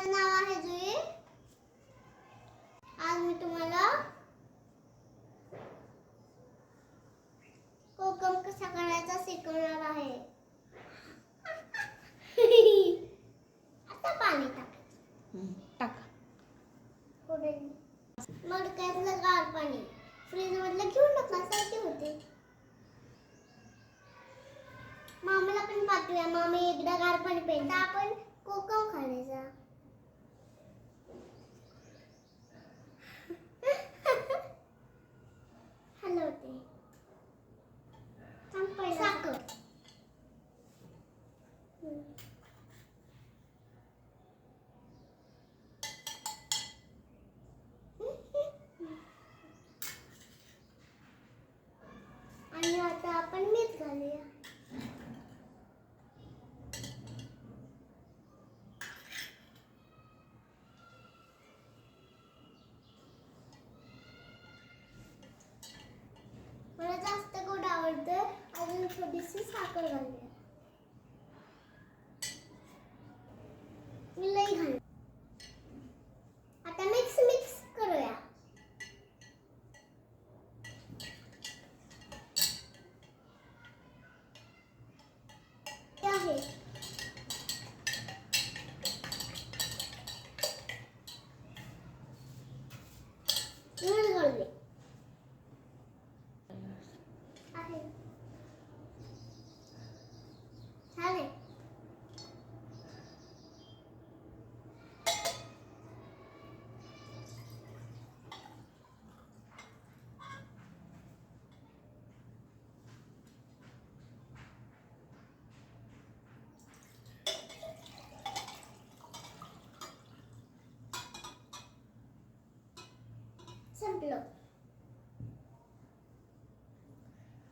माझं नाव आहे जुई. आज मी तुम्हाला कोकम कसा करायचा शिकवणार आहे. आता पाणी टाकायचं. टाका. पुढे. मडक्यातलं गार पाणी. फ्रीज मधलं घेऊन टाकण्यासारखे होते. मामाला पण पाठवूया. मामी एकदा गार पाणी प्यायचं आपण कोकम खाण्याचा हलवते थांब पहिला साखर हम्म. आणि आता आपण मीठ घालूया मला जास्त गोड आवडतं अजून थोडीशी साखर घालते.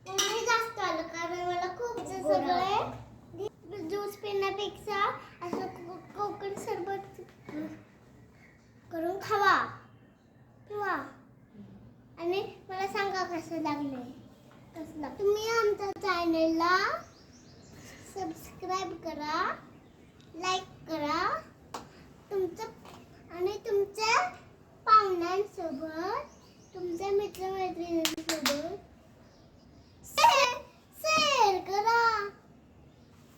नाही जास्त आलं कारण मला खूप सगळे ज्यूस पिण्यापेक्षा असं कोकण सरबत करून खावा. पिवा. आणि मला सांगा कसं लागले कसं तुम्ही आमच्या चॅनलला सबस्क्राईब करा लाईक करा. तुमचं आणि तुमच्या पाहुण्यांसोबत तुमच्या मित्रमैत्रिणींसोबत